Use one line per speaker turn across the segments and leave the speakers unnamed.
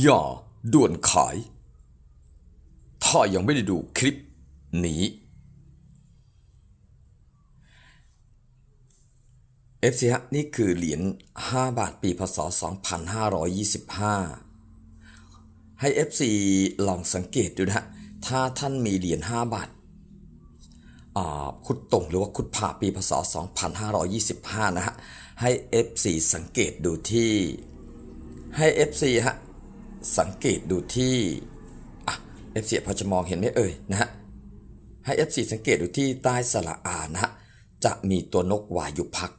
อย่าด่วนขาย ถ้ายังไม่ได้ดูคลิปนี้ FC ฮะนี่คือเหรียญ5บาทปีพศ 2525 ให้ FC ลองสังเกตดูนะฮะถ้าท่านมีเหรียญ5บาทอ่าคุดตรงหรือว่าคุดผ่าปีพศ 2525 นะฮะ ให้ FC สังเกตดูที่ให้ FC ฮะ สังเกตดูที่อะ FC พอจะมองเห็นไหมเอ่ยนะฮะให้ FC สังเกตดูที่ใต้สระอานะฮะจะมีตัวนกวายุพัก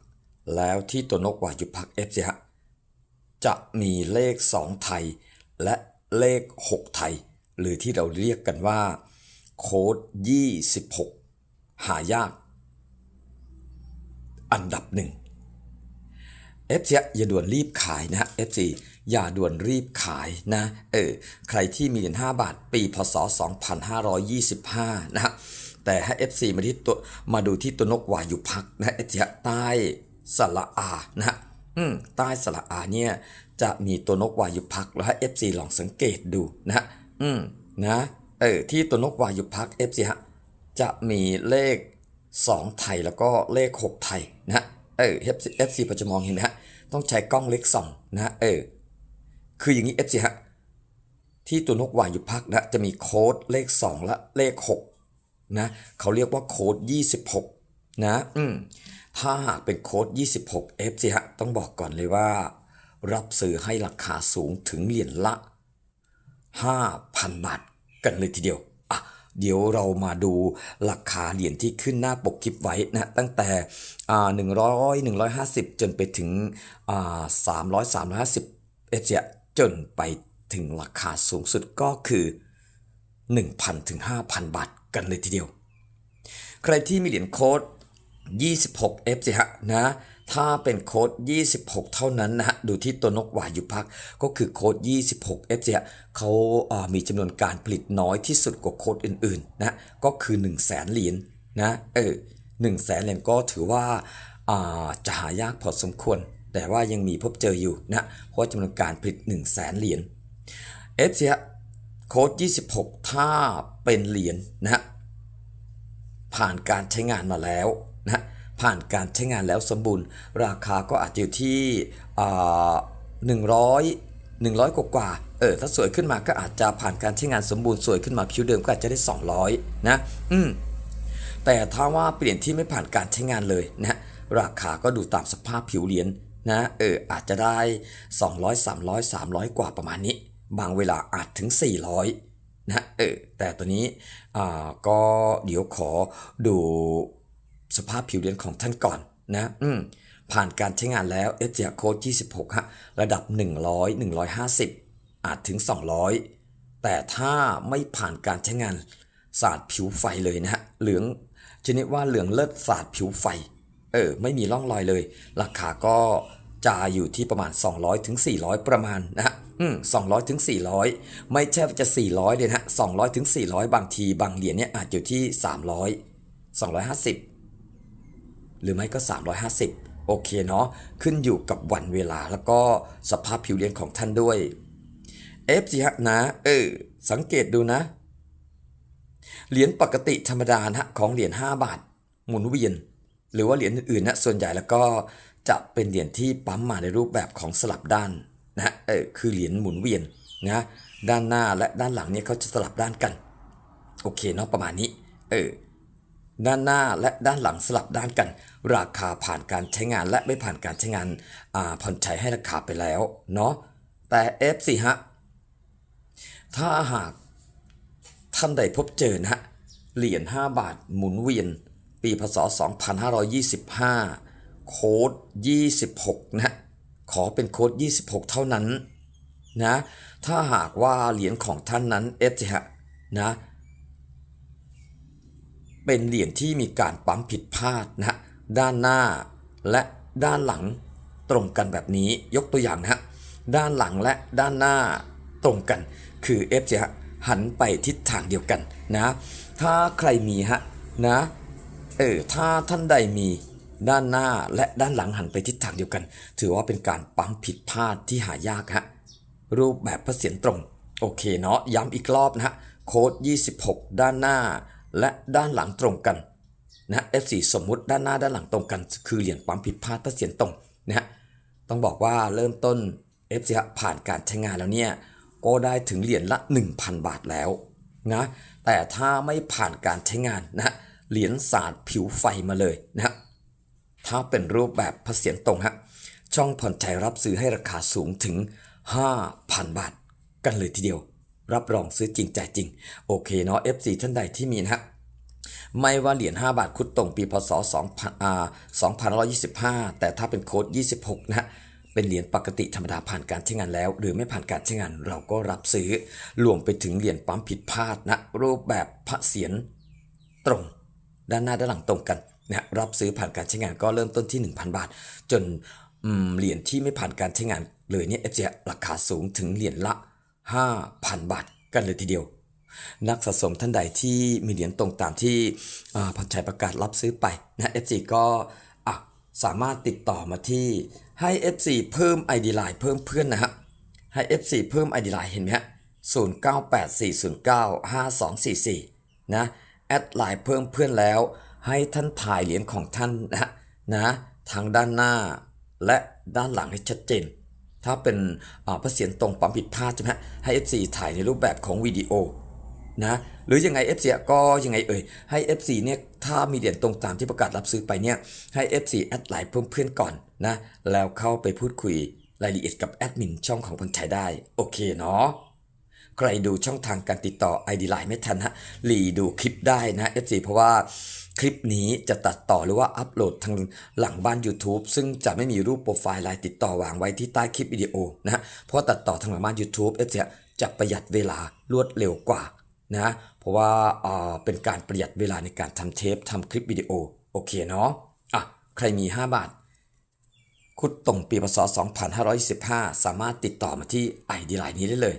แล้วที่ตัวนกวายุพัก FC ฮะจะมีเลข 2 ไทย และเลข 6 ไทย หรือที่เราเรียกกันว่า โค้ด 26 หายาก อันดับหนึ่ง FC อย่าด่วนรีบขายนะฮะ FC อย่าด่วนรีบขายนะ เออ ใครที่มีเหรียญ5บาท ปีพศ 2525 นะฮะแต่ให้ FC มาที่ตัวมาดูที่ตัวนกวายุพักนะ FC ใต้สระอานะอืมใต้สระอาเนี่ยจะมีตัวนกวายุพักแล้วให้ FC ลองสังเกตดูนะฮะอืมนะเออที่ตัวนกวายุพัก FC ฮะจะมีเลข 2 ไทยแล้วก็เลข 6 ไทยนะเออ FC FC พอจะมองเห็นไหมฮะต้องใช้กล้องเล็กส่องนะเออ คืออย่างนี้ FC ฮะ ที่ตัวนกวางอยู่พักนะ จะมีโค้ดเลข 2 และเลข 6 นะ เขาเรียกว่าโค้ด 26 นะ อืมถ้าหากเป็นโค้ด 26 FC ฮะ ต้องบอกก่อนเลยว่า รับซื้อให้ราคาสูงถึงเหรียญละ 5,000 บาทกันเลยทีเดียวอะเดี๋ยวเรามาดูราคาเหรียญที่ขึ้นหน้าปกคลิปไว้นะตั้งแต่อ่า100 150จนไปถึงอ่า300 350เอเจีย จนไปถึงราคาสูงสุดก็คือ 1,000ถึง5,000 บาทกันเลยทีเดียว ใครที่มีเหรียญโค้ด 26 F สิฮะนะ ถ้าเป็นโค้ด 26 เท่านั้นนะฮะ ดูที่ตัวนกหวายอยู่พัก ก็คือโค้ด 26 F สิฮะเขาเอ่อมีจำนวนการผลิตน้อยที่สุดกว่าโค้ดอื่นๆนะ ก็คือ 1 0 0 0 0แสนเหรียญนะเออ1 0 0 0 0แสนเหรียญก็ถือว่าอ่าจะหายากพอสมควร แต่ว่ายังมีพบเจออยู่นะเพราะจำนวนการผลิต 1 0 0 0 0แสนเหรียญ F สิฮะโค้ด26 ถ้าเป็นเหรียญนะฮะผ่านการใช้งานมาแล้วนะผ่านการใช้งานแล้วสมบูรณ์ ราคาก็อาจจะอยู่ที่หนึ่งร้อยหนึ่งร้อยกว่าเออถ้าสวยขึ้นมาก็อาจจะผ่านการใช้งานสมบูรณ์สวยขึ้นมาผิวเดิมก็อาจจะได้ 200 นะอืมแต่ถ้าว่าเปลี่ยนที่ไม่ผ่านการใช้งานเลยนะราคาก็ดูตามสภาพผิวเหรียญ นะเอออาจจะได้ 200 300 300 กว่าประมาณนี้ บางเวลาอาจถึง 400นะเออแต่ตัวนี้อ่าก็เดี๋ยวขอดูสภาพผิวเรียนของท่านก่อนนะอืมผ่านการใช้งานแล้วเอเจียโค้ด26ฮะระดับ 100 150 อาจถึง 200 แต่ถ้าไม่ผ่านการใช้งานสาดผิวไฟเลยนะฮะเหลืองชนิดว่าเหลืองเลิศสาดผิวไฟเออไม่มีร่องรอยเลย ราคาก็ จะอยู่ที่ประมาณ 200ถึง400 ประมาณนะฮะสอืม200ถึง400ไม่ใช่ว่าจะ400เลยนะฮะ200ถึง400บางทีบางเหรียญเนี่ยอาจอยู่ที่300 250หรือไม่ก็350โอเคเนาะขึ้นอยู่กับวันเวลาแล้วก็สภาพผิวเรียนของท่านด้วย F สิฮะนะเออสังเกตดูนะเหรียญปกติธรรมดานะฮะของเหรียญ5บาทหมุนเวียน หรือว่าเหรียญอื่นๆนะส่วนใหญ่แล้วก็ จะเป็นเหรียญที่ปั๊มมาในรูปแบบของสลับด้านนะฮะเออคือเหรียญหมุนเวียนนะด้านหน้าและด้านหลังเนี่ยเขาจะสลับด้านกัน โอเคเนาะประมาณนี้เออด้านหน้าและด้านหลังสลับด้านกัน ราคาผ่านการใช้งานและไม่ผ่านการใช้งานอ่าผ่อนใช้ให้ราคาไปแล้วเนาะแต่ F สิฮะถ้าหากท่านใดพบเจอนะฮะเหรียญ5บาทหมุนเวียน ปีพศ 2525 โค้ด 26นะฮะขอเป็นโค้ด 26 เท่านั้นนะ ถ้าหากว่าเหรียญของท่านนั้นเอฟฮะนะ เป็นเหรียญที่มีการปั๊มผิดพลาดนะฮะด้านหน้าและด้านหลังตรงกันแบบนี้ยกตัวอย่างนะฮะด้านหลังและด้านหน้าตรงกัน คือ F จะหันไปทิศทางเดียวกันนะ ถ้าใครมีฮะนะเออถ้าท่านใดมี ด้านหน้าและด้านหลังหันไปทิศทางเดียวกัน ถือว่าเป็นการปั๊มผิดพลาดที่หายากฮะรูปแบบพระเศียรตรง โอเคเนาะย้ำอีกรอบนะฮะโค้ด26 ด้านหน้า และด้านหลังตรงกันนะ F4 สมมุติด้านหน้าด้านหลังตรงกัน คือเหรียญปั๊มผิดพลาดพระเศียรตรงนะฮะต้องบอกว่าเริ่มต้น F4 ผ่านการใช้งานแล้วเนี่ยก็ได้ถึงเหรียญละ 1,000 บาทแล้วนะแต่ถ้าไม่ผ่านการใช้งานนะเหรียญสาดผิวไฟมาเลยนะ ถ้าเป็นรูปแบบพระเศียรตรงฮะช่องผ่อนใจรับซื้อให้ราคาสูงถึง 5,000 บาท กันเลยทีเดียว รับรองซื้อจริงจ่ายจริง โอเคเนาะ F4 ท่านใดที่มีนะฮะไม่ว่าเหรียญ5บาทคุดตรงปีพศ2000อ่า2125 แต่ถ้าเป็นโค้ด 26 นะฮะเป็นเหรียญปกติธรรมดาผ่านการใช้งานแล้ว หรือไม่ผ่านการใช้งานเราก็รับซื้อรวมไปถึงเหรียญปั๊มผิดพลาดนะ รูปแบบพระเศียรตรง ด้านหน้าด้านหลังตรงกัน นะรับซื้อผ่านการใช้งานก็เริ่มต้นที่ 1,000 บาท จนเหรียญที่ไม่ผ่านการใช้งานเลยเนี่ย FJ ราคาสูงถึงเหรียญละ 5,000 บาทกันเลยทีเดียว นักสะสมท่านใดที่มีเหรียญตรงตามที่อ่าพันชัยประกาศรับซื้อไปนะ FC ก็อะสามารถติดต่อมาที่ให้ FC เพิ่ม ID Line เพิ่มเพื่อนนะฮะให้ FC เพิ่ม ID Line เห็นไหมฮะ0984095244นะแอดไลน์เพิ่มเพื่อนแล้ว ให้ท่านถ่ายเหรียญของท่านนะนะทางด้านหน้าและด้านหลังให้ชัดเจน ถ้าเป็นพระเศียรตรงปั๊มผิดพลาดใช่ไหมให้ FC ถ่ายในรูปแบบของวิดีโอนะหรือยังไง FC อ่ก็ยังไงเอ่ยให้ FC เนี่ยถ้ามีเหรียญตรงตามที่ประกาศรับซื้อไปเนี่ยให้ FC แอดไลน์เพิ่มเพื่อนก่อนนะแล้วเข้าไปพูดคุยรายละเอียดกับแอดมินช่องของคนใช้ได้ โอเคเนาะใครดูช่องทางการติดต่อ ID Line ไม่ทันฮะรีดูคลิปได้นะ FC เพราะว่า คลิปนี้จะตัดต่อหรือว่าอัปโหลดทางหลังบ้าน YouTube ซึ่งจะไม่มีรูปโปรไฟล์ไลน์ติดต่อวางไว้ที่ใต้คลิปวิดีโอนะฮะเพราะตัดต่อทางหลังบ้าน YouTube FC จะประหยัดเวลารวดเร็วกว่านะเพราะว่าเอ่อเป็นการประหยัดเวลาในการทำเทปทำคลิปวิดีโอโอเคเนาะอะใครมี 5 บาท คุดตรงปีพศ2525สามารถติดต่อมาที่ไอดีไลน์นี้ได้เลย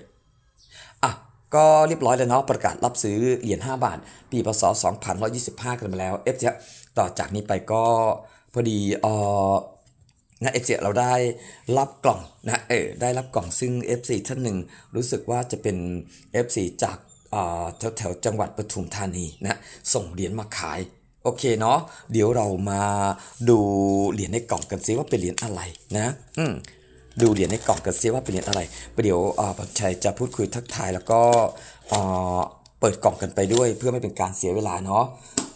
ก็เรียบร้อยแล้วเนาะประกาศรับซื้อเหรียญ5บาท ปีพศ2525 กันมาแล้วเอฟเจต่อจากนี้ไปก็พอดีเอ่อนะเอฟซีเราได้รับกล่องนะเออได้รับกล่องซึ่ง FC ท่านหนึ่งรู้สึกว่าจะเป็น FC จากแถวแถวๆจังหวัดปทุมธานีนะส่งเหรียญมาขายโอเคเนาะเดี๋ยวเรามาดูเหรียญในกล่องกันซิว่าเป็นเหรียญอะไรนะอืม ดูเหรียญในกล่องกันซิว่าเป็นเหรียญอะไรประเดี๋ยวอ่าปัจชัยจะพูดคุยทักทายแล้วก็เปิดกล่องกันไปด้วยเพื่อไม่เป็นการเสียเวลาเนาะ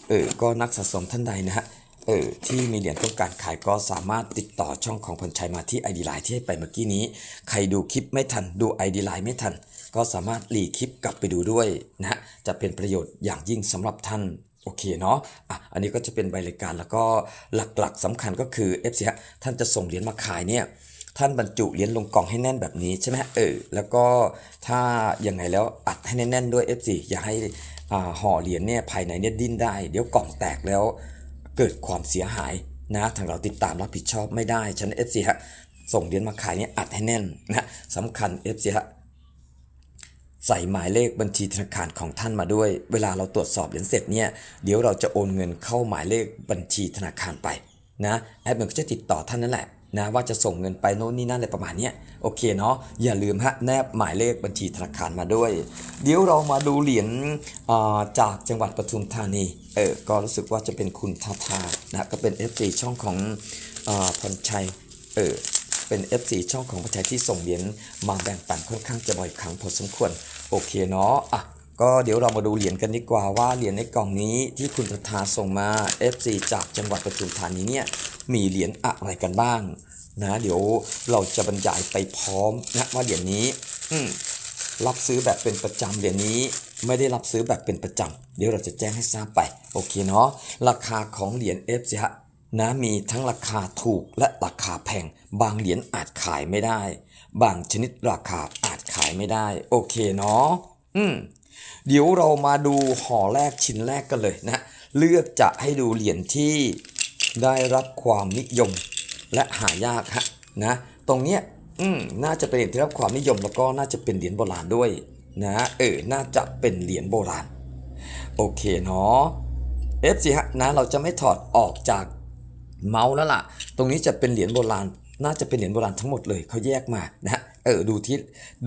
เออก็นักสะสมท่านใดนะฮะเออที่มีเหรียญต้องการขายก็สามารถติดต่อช่องของพันชัยมาที่ ID Line ที่ให้ไปเมื่อกี้นี้ ใครดูคลิปไม่ทันดู ID Line ไม่ทัน ก็สามารถรีคลิปกลับไปดูด้วยนะฮะจะเป็นประโยชน์อย่างยิ่งสำหรับท่านโอเคเนาะอะอันนี้ก็จะเป็นใบรายการแล้วก็หลักๆสำคัญก็คือ FC ฮะท่านจะส่งเหรียญมาขายเนี่ย ท่านบรรจุเหรียญลงกล่องให้แน่นแบบนี้ใช่ไหมเออแล้วก็ถ้ายังไงแล้วอัดให้แน่นๆด้วย FC อย่าให้อ่าห่อเหรียญเนี่ยภายในเนี่ยดิ้นได้ เดี๋ยวกล่องแตกแล้วเกิดความเสียหายนะทางเราติดตามรับผิดชอบไม่ได้ฉะนั้น FC ฮะส่งเหรียญมาขายเนี่ยอัดให้แน่นนะสำคัญ FC ฮะใส่หมายเลขบัญชีธนาคารของท่านมาด้วย เวลาเราตรวจสอบเหรียญเสร็จเนี่ย เดี๋ยวเราจะโอนเงินเข้าหมายเลขบัญชีธนาคารไปนะ แอดมินก็จะติดต่อท่านนั่นแหละ นะว่าจะส่งเงินไปโน่นนี่นั่นอะไรประมาณนี้โอเคเนาะอย่าลืมฮะแนบหมายเลขบัญชีธนาคารมาด้วย เดี๋ยวเรามาดูเหรียญจากจังหวัดปทุมธานีเออก็รู้สึกว่าจะเป็นคุณทาทานะก็เป็น FC ช่องของอพรชัยเออเป็น FC ช่องของพรชัยที่ส่งเหรียญมาแบ่งปันค่อนข้างจะบ่อยครั้งพอสมควรโอเคเนาะอะก็เดี๋ยวเรามาดูเหรียญกันดีกว่าว่าเหรียญในกล่องนี้ที่คุณทาทาส่งมา FC จากจังหวัดปทุมธานีเนี่ย มีเหรียญอะไรกันบ้างนะเดี๋ยวเราจะบรรยายไปพร้อมนะว่าเหรียญนี้รับซื้อแบบเป็นประจำเหรียญนี้ไม่ได้รับซื้อแบบเป็นประจำเดี๋ยวเราจะแจ้งให้ทราบไปโอเคเนาะราคาของเหรียญ F สิฮะนะมีทั้งราคาถูกและราคาแพง บางเหรียญอาจขายไม่ได้ บางชนิดราคาอาจขายไม่ได้ โอเคเนาะอืมเดี๋ยวเรามาดูห่อแรกชิ้นแรกกันเลยนะ เลือกจะให้ดูเหรียญที่ ได้รับความนิยมและหายากฮะนะตรงเนี้ยอืมน่าจะเป็นเหรียญที่รับความนิยมแล้วก็น่าจะเป็นเหรียญโบราณด้วยนะเออน่าจะเป็นเหรียญโบราณ โอเคเนาะ F สิฮะนะเราจะไม่ถอดออกจากเมาส์แล้วล่ะ ตรงนี้จะเป็นเหรียญโบราณ น่าจะเป็นเหรียญโบราณทั้งหมดเลยเขาแยกมานะเออดูที่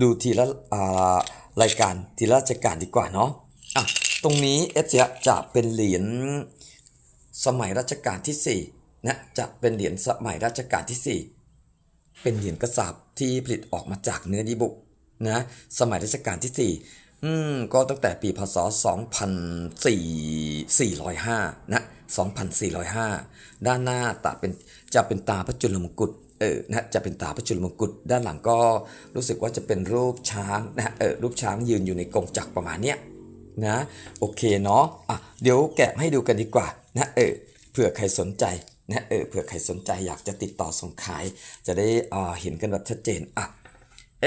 ดูทีละอ่ารายการทีละราชการดีกว่าเนาะอะตรงนี้เอฟซีจะเป็นเหรียญ สมัยรัชกาลที่สี่นะจะเป็นเหรียญสมัยรัชกาลที่สี่เป็นเหรียญกระสาบที่ผลิตออกมาจากเนื้อดีบุกนะสมัยรัชกาลที่ 4 อืมก็ตั้งแต่ปีพศ 2405 นะ 2405 ด้านหน้าตาเป็นจะเป็นตาพระจุลมงกุฎเออนะจะเป็นตาพระจุลมงกุฎด้านหลังก็รู้สึกว่าจะเป็นรูปช้างนะเออรูปช้างยืนอยู่ในกรงจักรประมาณเนี้ย นะโอเคเนาะอะเดี๋ยวแกะให้ดูกันดีกว่านะเออเผื่อใครสนใจนะเออเผื่อใครสนใจอยากจะติดต่อส่งขาย จะได้อ่าเห็นกันแบบชัดเจนอะ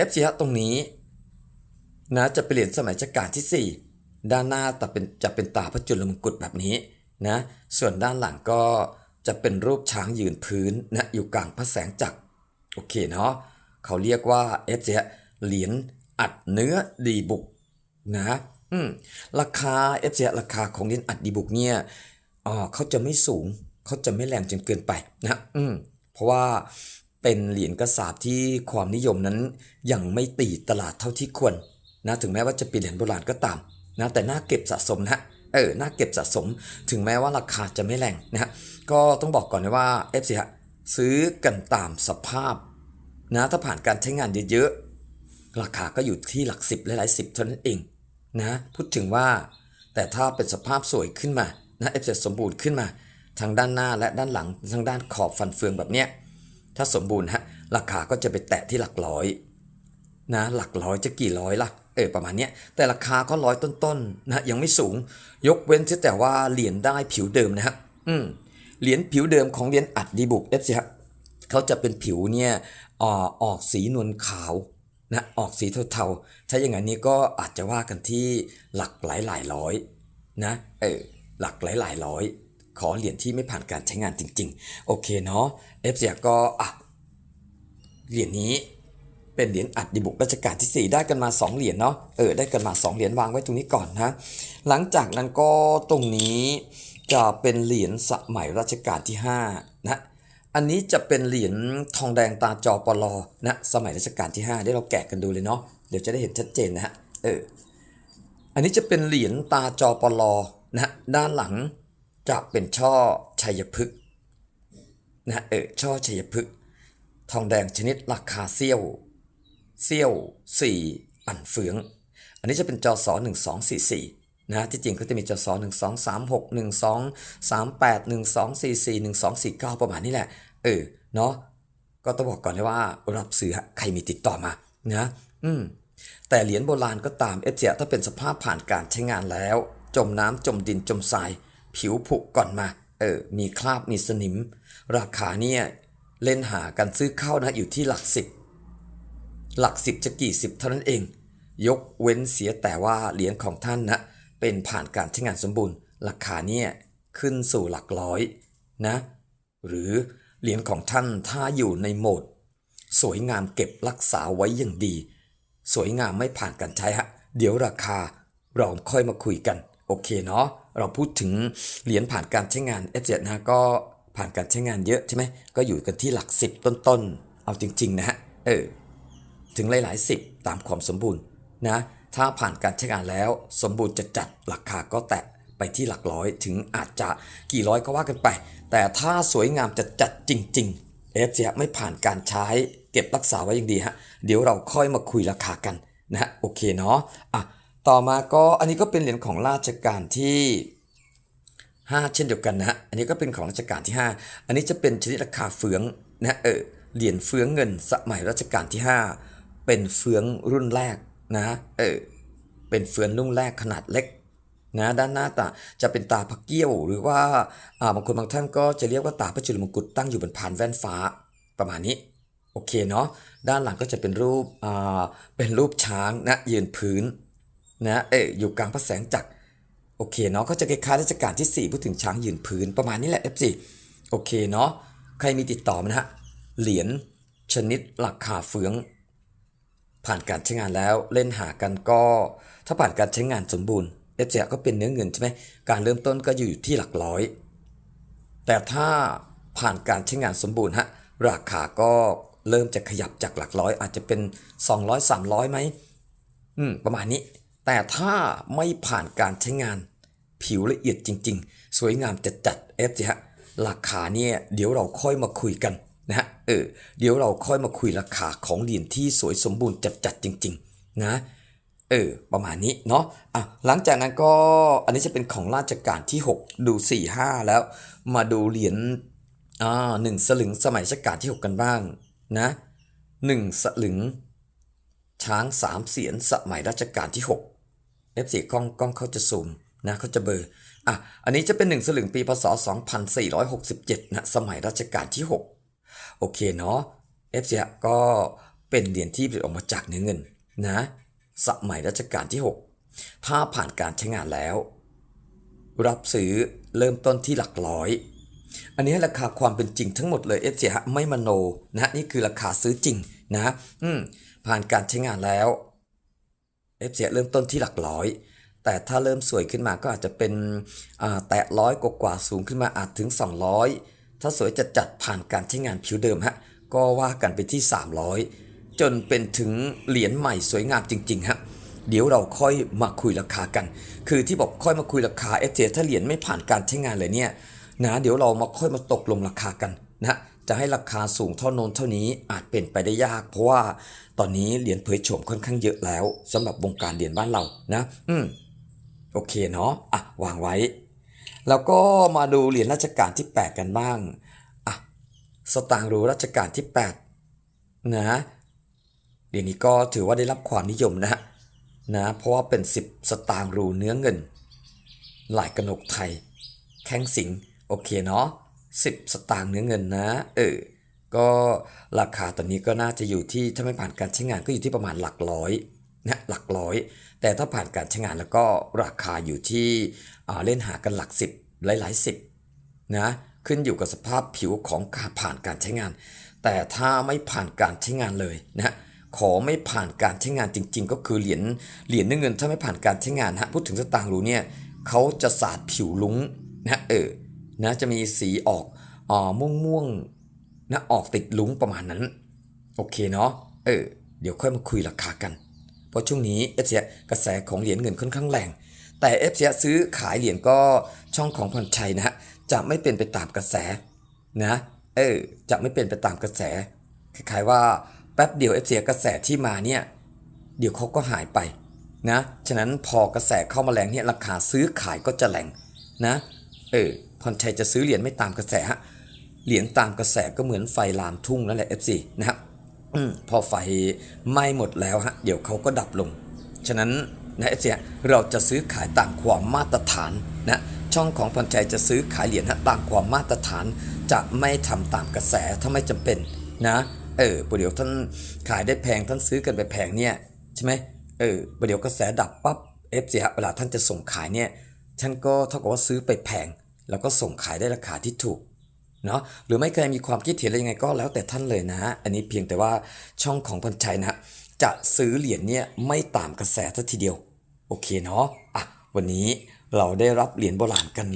F ซีฮะตรงนี้นะจะเป็นเหรียญสมัยรัชกาลที่ 4 ด้านหน้าแต่เป็นจะเป็นตาพระจุลมงกุฎแบบนี้นะส่วนด้านหลังก็จะเป็นรูปช้างยืนพื้นนะอยู่กลางพระแสงจักรโอเคเนาะเขาเรียกว่า F ซีฮะเหรียญอัดเนื้อดีบุกนะ อืมราคา F ซีราคาของเหรียญอัดดีบุกเนี่ยอ๋อเขาจะไม่สูงเขาจะไม่แรงจนเกินไปนะอืมเพราะว่าเป็นเหรียญกระสาบที่ความนิยมนั้นยังไม่ตีตลาดเท่าที่ควรนะถึงแม้ว่าจะเป็นเหรียญโบราณก็ตามนะแต่น่าเก็บสะสมนะฮะเออน่าเก็บสะสม ถึงแม้ว่าราคาจะไม่แรงนะฮะก็ต้องบอกก่อนนะว่า f อฮะซื้อกันตามสภาพนะถ้าผ่านการใช้งานเยอะๆราคาก็อยู่ที่หลักสิบหลายๆสิบเท่านั้นเอง นะพูดถึงว่าแต่ถ้าเป็นสภาพสวยขึ้นมานะเอฟสมบูรณ์ขึ้นมาทางด้านหน้าและด้านหลังทางด้านขอบฟันเฟืองแบบเนี้ยถ้าสมบูรณ์ฮะราคาก็จะไปแตะที่หลักร้อยนะหลักร้อยจะกี่ร้อยล่ะเออประมาณเนี้ยแต่ราคาก็ร้อยต้นๆนะยังไม่สูง ยกเว้นที่แต่ว่าเหรียญได้ผิวเดิมนะฮะอืมเหรียญผิวเดิมของเหรียญอัดดีบุกเอฟซีฮะเขาจะเป็นผิวเนี่ยอ่าออกสีนวลขาว นะออกสีเทาๆ ถ้าอย่างนั้นนี้ก็อาจจะว่ากันที่หลักหลายหลายร้อยนะเออหลักหลายหลายร้อย ขอเหรียญที่ไม่ผ่านการใช้งานจริง ๆ โอเคเนาะเอฟเซียก็อะเหรียญนี้เป็นเหรียญอัดดิบุกรัชกาลที่ 4 ได้กันมา 2 เหรียญเนาะเออได้กันมา 2 เหรียญวางไว้ตรงนี้ก่อนนะหลังจากนั้นก็ตรงนี้จะเป็นเหรียญสมัยรัชกาลที่ 5 อันนี้จะเป็นเหรียญทองแดงตาจอปลอนะสมัยรัชกาลที่5เดี๋ยวเราแกะกันดูเลยเนาะเดี๋ยวจะได้เห็นชัดเจนนะฮะเอออันนี้จะเป็นเหรียญตาจอปลอนะด้านหลังจะเป็นช่อชัยพฤกษ์นะเออช่อชัยพฤกษ์ทองแดงชนิดราคาเซี่ยวเซี่ยว 4 อันเฟือง อันนี้จะเป็นจอสอ1244 นะที่จริงก็จะมีจอสอ1236 1238 1244 1249 ประมาณนี้แหละ เออ เนาะก็ต้องบอกก่อนเลยว่ารับซื้อใครมีติดต่อมานะอืมแต่เหรียญโบราณก็ตามเอฟเจถ้าเป็นสภาพผ่านการใช้งานแล้ว จมน้ำจมดินจมทราย ผิวผุก่อนมา เออ มีคราบมีสนิม ราคาเนี่ยเล่นหากันซื้อเข้านะอยู่ที่หลักสิบหลักสิบจะกี่สิบเท่านั้นเอง ยกเว้นเสียแต่ว่าเหรียญของท่านนะ เป็นผ่านการใช้งานสมบูรณ์ ราคาเนี่ยขึ้นสู่หลักร้อยนะ หรือเหรียญของท่านถ้าอยู่ในโหมด สวยงามเก็บรักษาไว้อย่างดี สวยงามไม่ผ่านการใช้ฮะ เดี๋ยวราคาเราค่อยมาคุยกัน โอเคเนาะ เราพูดถึงเหรียญผ่านการใช้งาน f 7 นะก็ผ่านการใช้งานเยอะใช่ไหม ก็อยู่กันที่หลักสิบต้นๆ เอาจริง ๆ นะฮะ เออ ถึงหลายๆสิบตามความสมบูรณ์นะ ถ้าผ่านการใช้งานแล้ว สมบูรณ์จะจัดราคาก็แตะไปที่หลักร้อยถึงอาจจะกี่ร้อยก็ว่ากันไป แต่ถ้าสวยงามจะจัดจริง ๆ เอฟจะไม่ผ่านการใช้ เก็บรักษาไว้อย่างดีฮะเดี๋ยวเราค่อยมาคุยราคากันนะฮะโอเคเนาะอะต่อมาก็อันนี้ก็เป็นเหรียญของราชการที่ 5 เช่นเดียวกันนะฮะอันนี้ก็เป็นของรัชกาลที่ 5 อันนี้จะเป็นชนิดราคาเฟืองนะเออเหรียญเฟืองเงินสมัยรัชกาลที่ 5 เป็นเฟืองรุ่นแรก นะเออเป็นเฟืองรุ่นแรกขนาดเล็กนะด้านหน้าตาจะเป็นตาพระเกี้ยวหรือว่าอ่าบางคนบางท่านก็จะเรียกว่าตาพระจุลมงกุฎตั้งอยู่บนพานแว่นฟ้าประมาณนี้โอเคเนาะด้านหลังก็จะเป็นรูปอ่าเป็นรูปช้างนะยืนพื้นนะเอออยู่กลางพระแสงจักรโอเคเนาะก็จะคล้ายๆรัชกาลที่ 4 พูดถึงช้างยืนพื้นประมาณนี้แหละ F4 โอเคเนาะใครมีติดต่อมานะฮะเหรียญชนิดราคาเฟือง ผ่านการใช้งานแล้วเล่นหากันก็ ถ้าผ่านการใช้งานสมบูรณ์ F4 ก็เป็นเนื้อเงินใช่ไหมการเริ่มต้นก็อยู่ที่หลักร้อย แต่ถ้าผ่านการใช้งานสมบูรณ์ฮะราคาก็เริ่มจะขยับจากหลักร้อย อาจจะเป็น 200 300ไหมอืมประมาณนี้ แต่ถ้าไม่ผ่านการใช้งานผิวละเอียดจริง ๆ สวยงามจัดจัดเอฟสิฮะราคาเนี่ยเดี๋ยวเราค่อยมาคุยกัน นะฮะเออเดี๋ยวเราค่อยมาคุยราคาของเหรียญที่สวยสมบูรณ์จัดจัดๆจริง ๆ นะเออประมาณนี้เนาะอะหลังจากนั้นก็อันนี้จะเป็นของราชการที่ 6 ดู 4 5 แล้ว มาดูเหรียญอ่าหนึ่งสลึงสมัยรัชกาลที่ 6 กันบ้างนะหนึ่งสลึง ช้างสามเสียนสมัยรัชกาลที่ 6 F4 กล้องกล้องเขาจะซูมนะเขาจะเบอร์อะอันนี้จะเป็นหนึ่งสลึงปีพศ 2467นะสมัยรัชกาลที่ 6 โอเคเนาะ F4 ก็เป็นเหรียญที่ผลิตออกมาจากเนื้อเงินนะ สมัยรัชกาลที่ 6 ถ้าผ่านการใช้งานแล้ว รับซื้อเริ่มต้นที่หลักร้อย อันนี้ราคาความเป็นจริงทั้งหมดเลย F เสียไม่มโนนะนี่คือราคาซื้อจริงนะอืมผ่านการใช้งานแล้ว F เสียเริ่มต้นที่หลักร้อยแต่ถ้าเริ่มสวยขึ้นมาก็อาจจะเป็นแตะร้อยกว่าสูงขึ้นมาอาจถึง 200 ถ้าสวยจัดจัดผ่านการใช้งานผิวเดิมฮะก็ว่ากันไปที่ 300 จนเป็นถึงเหรียญใหม่สวยงามจริงๆฮะเดี๋ยวเราค่อยมาคุยราคากัน คือที่บอกค่อยมาคุยราคา f t ถ้าเหรียญไม่ผ่านการใช้งานเลยเนี่ยนะเดี๋ยวเรามาค่อยมาตกลงราคากันนะจะให้ราคาสูงเท่านนเท่านี้อาจเป็นไปได้ยาก เพราะว่าตอนนี้เหรียญเผยโฉมค่อนข้างเยอะแล้วสำหรับวงการเหรียญบ้านเรานะ อืมโอเคเนาะอะวางไว้ แล้วก็มาดูเหรียญรัชกาลที่ 8 กันบ้างอะสตางค์รูรัชกาลที่ 8 นะเดี๋ยวนี้ก็ถือว่าได้รับความนิยมนะฮะนะเพราะว่าเป็น 10 สตางค์รูเนื้อเงินลายกระหนกไทย แข้งสิงโอเคเนาะ10 สตางค์เนื้อเงินนะเออก็ราคาตอนนี้ก็น่าจะอยู่ที่ถ้าไม่ผ่านการใช้งานก็อยู่ที่ประมาณหลักร้อย นะหลักร้อย แต่ถ้าผ่านการใช้งานแล้วก็ราคาอยู่ที่เล่นหากันหลักสิบหลายๆสิบนะขึ้นอยู่กับสภาพผิวของการผ่านการใช้งาน แต่ถ้าไม่ผ่านการใช้งานเลยนะขอไม่ผ่านการใช้งานจริง ๆ ก็คือเหรียญเหรียญเนื้อเงินถ้าไม่ผ่านการใช้งานฮะพูดถึงสตางค์รูเนี่ยเขาจะสาดผิวลุ้งนะเออนะจะมีสีออกอ่าม่วงม่วงๆนะออกติดลุ้งประมาณนั้น โอเคเนาะเออเดี๋ยวค่อยมาคุยราคากัน เพราะช่วงนี้เอฟเซียกระแสของเหรียญเงินค่อนข้างแรง แต่เอฟเซียซื้อขายเหรียญก็ช่องของพรชัยนะฮะจะไม่เป็นไปตามกระแสนะเออจะไม่เป็นไปตามกระแสคล้ายๆว่าแป๊บเดียวเอฟเซียกระแสที่มาเนี่ยเดี๋ยวเขาก็หายไปนะฉะนั้นพอกระแสเข้ามาแรงเนี่ยราคาซื้อขายก็จะแรงนะเออพรชัยจะซื้อเหรียญไม่ตามกระแสฮะเหรียญตามกระแสก็เหมือนไฟลามทุ่งนั่นแหละ FC นะครับ อพอไฟไหม้หมดแล้วฮะเดี๋ยวเขาก็ดับลง ฉะนั้นนะเอเซียเราจะซื้อขายตามความมาตรฐานนะช่องของพันชัยจะซื้อขายเหรียญฮะตามความมาตรฐาน จะไม่ทำตามกระแสถ้าไม่จำเป็นนะเออประเดี๋ยวท่านขายได้แพงท่านซื้อกันไปแพงเนี่ยใช่ไหมเออประเดี๋ยวกระแสดับปั๊บเอฟซียเวลาท่านจะส่งขายเนี่ยท่านก็เท่ากับว่าซื้อไปแพง แล้วก็ส่งขายได้ราคาที่ถูก เนาะหรือไม่เคยมีความคิดเห็นอะไรยังไงก็แล้วแต่ท่านเลยนะ อันนี้เพียงแต่ว่าช่องของพันชัยนะ จะซื้อเหรียญเนี่ยไม่ตามกระแสทัทีเดียว โอเคเนาะอะวันนี้เราได้รับเหรียญโบราณกัน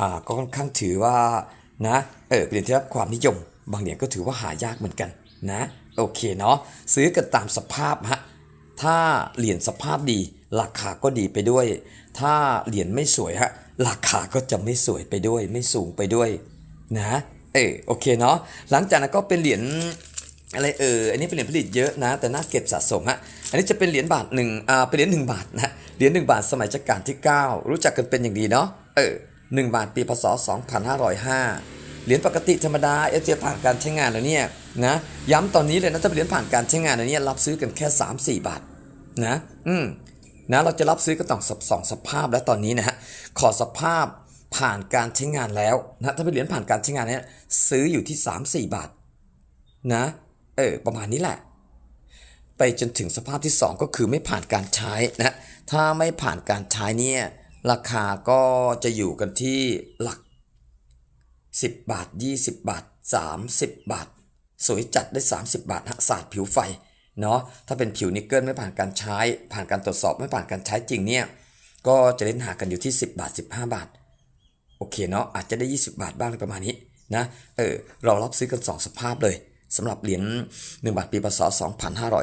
อ่าก็ค่อนข้างถือว่านะเออเหรียญที่รับความนิยม บางเหรียญก็ถือว่าหายากเหมือนกันนะโอเคเนาะซื้อกันตามสภาพฮะถ้าเหรียญสภาพดี ราคาก็ดีไปด้วย ถ้าเหรียญไม่สวยฮะราคาก็จะไม่สวยไปด้วย ไม่สูงไปด้วย นะเออโอเคเนาะหลังจากนั้นก็เป็นเหรียญอะไรเอออันนี้เป็นเหรียญผลิตเยอะนะ แต่น่าเก็บสะสมฮะอันนี้จะเป็นเหรียญบาทหนึ่งอ่าเป็นเหรียญหนึ่งบาทนะเหรียญหนึ่งบาทสมัยรัชกาลที่ 9 รู้จักกันเป็นอย่างดีเนาะเออหนึ่งบาทปีพศ 2505 เหรียญปกติธรรมดาเอฟเผ่านการใช้งานแล้วเนี่ยนะย้ำตอนนี้เลยนะถ้าเป็นเหรียญผ่านการใช้งานแล้วเนี่ยรับซื้อกันแค่ 3-4 บาทนะอืมนะเราจะรับซื้อก็ต้องสองสภาพแล้วตอนนี้นะฮะขอสภาพ ผ่านการใช้งานแล้วนะถ้าเป็นเหรียญผ่านการใช้งานเนี่ยซื้ออยู่ที่ 3-4 บาทนะเออประมาณนี้แหละ ไปจนถึงสภาพที่ 2 ก็คือไม่ผ่านการใช้นะถ้าไม่ผ่านการใช้เนี่ยราคาก็จะอยู่กันที่หลัก 10 บาท 20 บาท 30 บาท สวยจัดได้ 30 บาทฮะศาสตร์ผิวไฟเนาะถ้าเป็นผิวนิกเกิลไม่ผ่านการใช้ ผ่านการตรวจสอบไม่ผ่านการใช้จริงเนี่ยก็จะเล่นหากันอยู่ที่ 10 บาท 15 บาท เคเนาะอาจจะได้ 20 บาทบ้างอะไรประมาณนี้นะเออเรารับซื้อกัน 2 สภาพเลยสำหรับเหรียญ1บาทปีพศ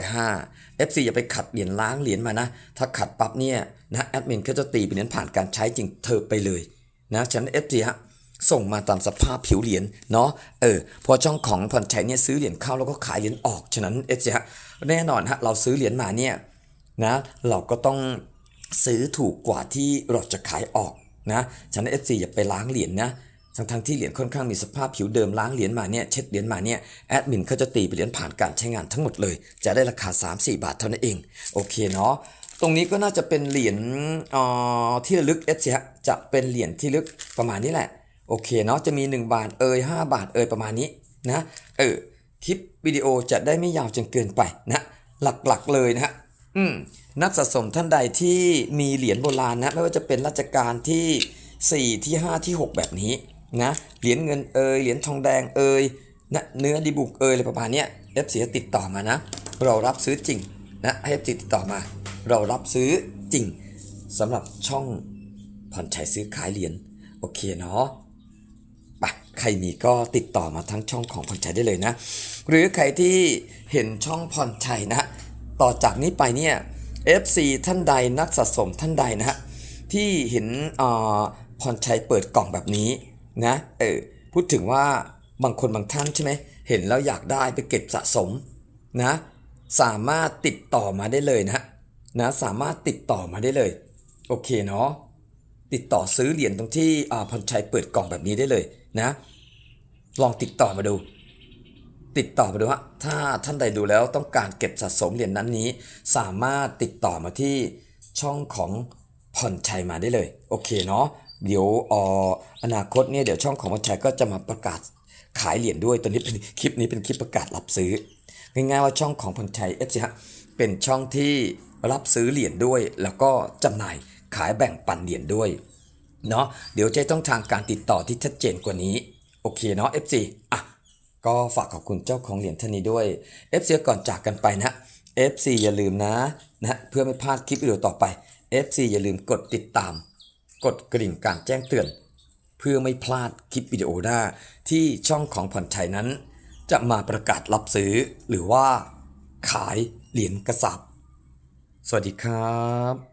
2505 FC อย่าไปขัดเหรียญล้างเหรียญมานะ ถ้าขัดปั๊บเนี่ยนะแอดมินก็จะตีเป็นเหรียญผ่านการใช้จริงเธอไปเลยนะฉะนั้น FC ฮะส่งมาตามสภาพผิวเหรียญเนาะเออพอช่องของผ่อนใชัยเนี่ยซื้อเหรียญเข้าแล้วก็ขายเหรียญออกฉะนั้น FC ฮะแน่นอนฮะเราซื้อเหรียญมาเนี่ยนะเราก็ต้องซื้อถูกกว่าที่เราจะขายออก นะฉะนั้น FC อย่าไปล้างเหรียญนะทั้งทั้งที่เหรียญค่อนข้างมีสภาพผิวเดิมล้างเหรียญมาเนี่ยเช็ดเหรียญมาเนี่ยแอดมินเขาจะตีเป็นเหรียญผ่านการใช้งานทั้งหมดเลย จะได้ราคา 3-4 บาทเท่านั้นเองโอเคเนาะตรงนี้ก็น่าจะเป็นเหรียญออที่ระลึกเอสจะเป็นเหรียญที่ลึกประมาณนี้แหละโอเคเนาะจะมี 1 บาทเอย5บาทเอยประมาณนี้นะเออคลิปวิดีโอจะได้ไม่ยาวจนเกินไปนะหลักๆเลยนะฮะ อืมนักสะสมท่านใดที่มีเหรียญโบราณนะไม่ว่าจะเป็นราชการที่ 4 ที่ 5 ที่ 6 แบบนี้นะเหรียญเงินเอยเหรียญทองแดงเอยนะเนื้อดีบุกเอยอะไรประมาณนี้เอฟซีติดต่อมานะ เรารับซื้อจริงนะให้เอฟซีติดต่อมา เรารับซื้อจริงสำหรับช่องผ่อนชัยซื้อขายเหรียญโอเคเนาะไปใครมีก็ติดต่อมาทั้งช่องของผ่อนชัยได้เลยนะ หรือใครที่เห็นช่องผ่อนชัยนะ ต่อจากนี้ไปเนี่ย FC ท่านใดนักสะสมท่านใดนะฮะที่เห็นอ่าผ่อนชัยเปิดกล่องแบบนี้นะเออพูดถึงว่าบางคนบางท่านใช่ไหมเห็นแล้วอยากได้ไปเก็บสะสมนะสามารถติดต่อมาได้เลยนะนะสามารถติดต่อมาได้เลยโอเคเนาะติดต่อซื้อเหรียญตรงที่อ่าพรชัยเปิดกล่องแบบนี้ได้เลยนะ ลองติดต่อมาดู ติดต่อมาดูฮะถ้าท่านใดดูแล้วต้องการเก็บสะสมเหรียญนั้นนี้ สามารถติดต่อมาที่ช่องของผ่อนชัยมาได้เลย โอเคเนาะเดี๋ยวออนาคตเนี่ยเดี๋ยวช่องของผ่อนชัยก็จะมาประกาศขายเหรียญด้วยตอนนี้เป็นคลิปนี้เป็นคลิปประกาศรับซื้อ ง่ายๆว่าช่องของผ่อนชัยเอฟซีฮะเป็นช่องที่รับซื้อเหรียญด้วย แล้วก็จำหน่ายขายแบ่งปันเหรียญด้วยเนาะเดี๋ยวจะต้องทางการติดต่อที่ชัดเจนกว่านี้โอเคเนาะ FC อะ ก็ฝากขอบคุณเจ้าของเหรียญท่านนี้ด้วย FC ก่อนจากกันไปนะ FC อย่าลืมนะนะเพื่อไม่พลาดคลิปวิดีโอต่อไป FC อย่าลืมกดติดตาม กดกริ่งการแจ้งเตือน เพื่อไม่พลาดคลิปวิดีโอหน้าที่ช่องของผ่อนชัยนั้น จะมาประกาศรับซื้อหรือว่าขายเหรียญกระสับสวัสดีครับ